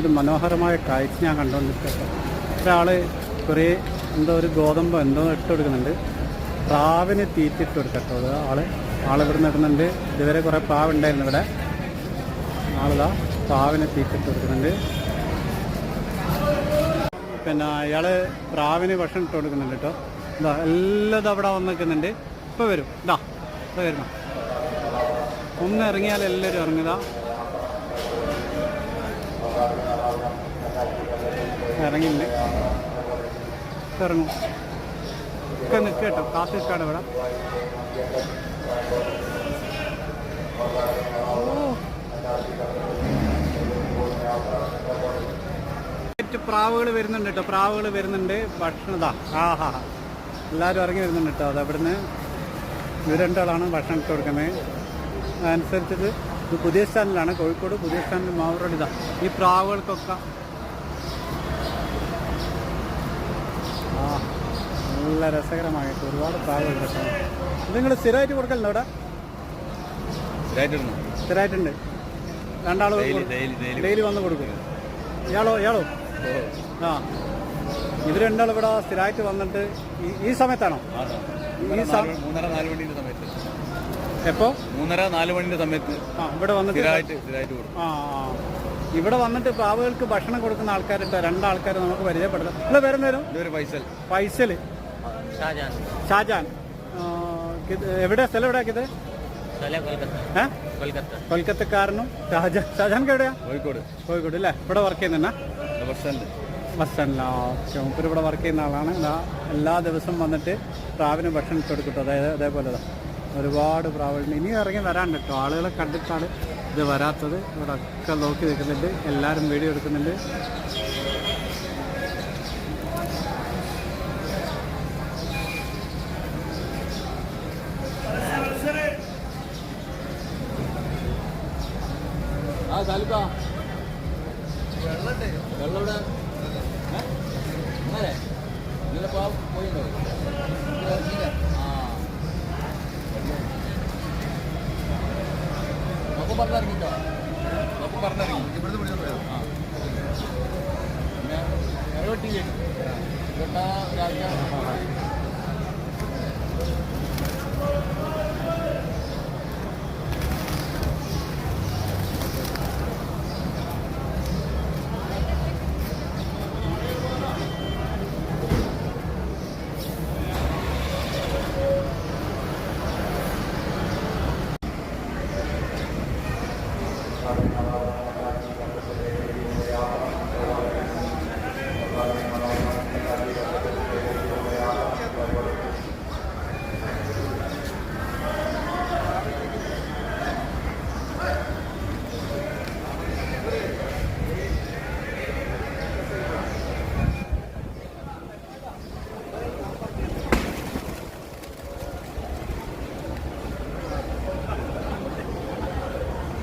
ഒരു മനോഹരമായ കാഴ്ച ഞാൻ കണ്ടുകൊണ്ടിരിക്കട്ടെ. ഒരാൾ കുറേ എന്തോ ഒരു ഗോതമ്പ് എന്തോ ഇട്ട് കൊടുക്കുന്നുണ്ട്. പ്രാവിന് തീറ്റിട്ട് കൊടുക്കട്ടോ. ആൾ ആൾ ഇവിടെ നിടുന്നുണ്ട് ഇതുവരെ കുറേ പ്രാവ് ഉണ്ടായിരുന്നു ഇവിടെ. ആളിതാ പ്രാവിന് തീറ്റിട്ട് കൊടുക്കുന്നുണ്ട്. പിന്നെ അയാൾ പ്രാവിന് ഭക്ഷണം ഇട്ട് കൊടുക്കുന്നുണ്ട് കേട്ടോ. ഇതാ എല്ലാം അവിടെ വന്ന് നിൽക്കുന്നുണ്ട്. ഇപ്പോൾ വരും. ഇതാ ഇപ്പോൾ വരുന്നു ഒന്ന് ഇറങ്ങിയാൽ എല്ലാവരും ഇറങ്ങുക ഇറങ്ങിയില്ല ഇറങ്ങും. ഒക്കെ നിൽക്കുക കേട്ടോ. കാത്തു നിൽക്കാണ് ഇവിടെ. പ്രാവുകൾ വരുന്നുണ്ട് കേട്ടോ. പ്രാവുകൾ വരുന്നുണ്ട്. ഭക്ഷണതാ ആ ഹാ എല്ലാവരും ഇറങ്ങി വരുന്നുണ്ട് കേട്ടോ. അത് അവിടുന്ന്. ഇവർ രണ്ടാളാണ് ഭക്ഷണം ഇട്ട് കൊടുക്കുന്നത്. അതനുസരിച്ചിട്ട് ഇത് പുതിയ സ്റ്റാൻഡിലാണ് കോഴിക്കോട് പുതിയ സ്റ്റാൻഡിൽ മാവൂരോട് ഇതാ ഈ പ്രാവുകൾക്കൊക്കെ. ആ നല്ല രസകരമായിട്ട് ഒരുപാട് പ്രാവുകൾ ഇത് നിങ്ങൾ സ്ഥിരമായിട്ട് കൊടുക്കലുണ്ടോ ഇവിടെ സ്ഥിരമായിട്ടുണ്ട്. രണ്ടാൾ ഡെയിലി വന്ന് കൊടുക്കും. ഇയാളോ ഇയാളോ? ആ. ഇവർ രണ്ടാളിവിടെ ഇവിടെ സ്ഥിരമായിട്ട് വന്നിട്ട് ഈ സമയത്താണോ? ഈ സമയത്ത്. എപ്പോ? മൂന്നര നാല് മണിന്റെ സമയത്ത് ഇവിടെ വന്നിട്ട് ആ. ഇവിടെ വന്നിട്ട് പ്രാവുകൾക്ക് ഭക്ഷണം കൊടുക്കുന്ന ആൾക്കാരുണ്ട് രണ്ടാൾക്കാർ നമുക്ക് പരിചയപ്പെടുത്താം ഇവിടെ വരുന്നേരും ഇതൊരു പൈസൽ ഫൈസൽ ഷാജാൻ. ഷാജാൻ. എവിടെ സ്ഥലം എവിടെ ആക്കിയത് കൊൽക്കത്ത. കൊൽക്കത്തക്കാരനും ഷാജാൻ. ഷാജാൻക്ക് എവിടെയാ? കോഴിക്കോട്. കോഴിക്കോട് അല്ലേ? ഇവിടെ വർക്ക് ചെയ്യുന്ന ബസ് സ്റ്റാൻഡ് ബസ് സ്റ്റാൻഡിലാ ഓക്കെ മൂപ്പര് ഇവിടെ വർക്ക് ചെയ്യുന്ന ആളാണ്. എല്ലാ ദിവസവും വന്നിട്ട് പ്രാവിന് ഭക്ഷണം കൊടുക്കട്ടോ അതായത് അതേപോലെ ഒരുപാട് പ്രാവശ്യം ഇനി ഇറങ്ങി വരാണ്ട് കേട്ടോ. ആളുകളെ കണ്ടിട്ടാണ് ഇത് വരാത്തത്. ഇവിടെ ഒക്കെ നോക്കി നിൽക്കുന്നുണ്ട്. എല്ലാവരും വീഡിയോ എടുക്കുന്നുണ്ട്. ആ താലൂക്ക വെള്ളം ഇവിടെ പറഞ്ഞിറങ്ങിട്ടോ നമുക്ക് പറഞ്ഞിറങ്ങി ഇവിടുന്ന് പിടിച്ചോ ആ. പിന്നെ ഇടവെട്ടി കേട്ടു കേട്ടാ ഒരാഴ്ച